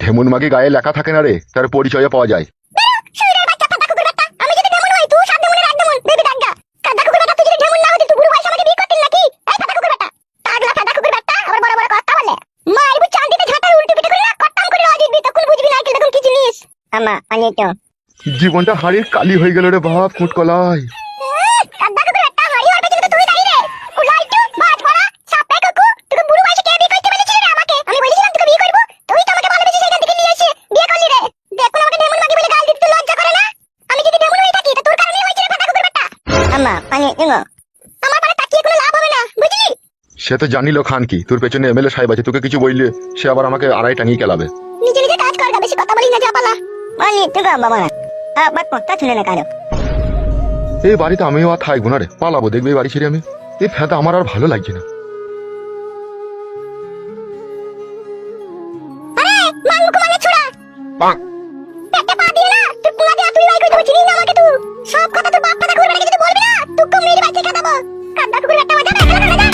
ঢেমুন মাগি গায়ে লেখা থাকে না রে তার পরিচয়ে পাওয়া যায়। শুয়োরের বাচ্চা ফাটা কুকুর বাচ্চা। আমি যদি ঢেমন বাচ্চা পানি দিও আমার পারে তাকিয়ে কোনো লাভ হবে না বুঝলি? সে তো জানিল খান কি তোর পেছনে এমএলএ সাহেব আছে তোকে কিছু বললে সে আবার আমাকে আড়াই টাঙিয়ে কেলাবে। নিজে নিজে কাজ কর বেশি কথা বলি না যা পালা। পানি তুই বাবা না আবার কথা শুনে না কারও। এই বাড়িতে আমিও আর থাকব না রে পালাবো দেখবে এই বাড়ি ছেড়ে আমি। এই ফেদা আমার আর ভালো লাগছে না। আরে মাঙ্গু মানে ছোড়া। কান্না কুকুর একটা মজা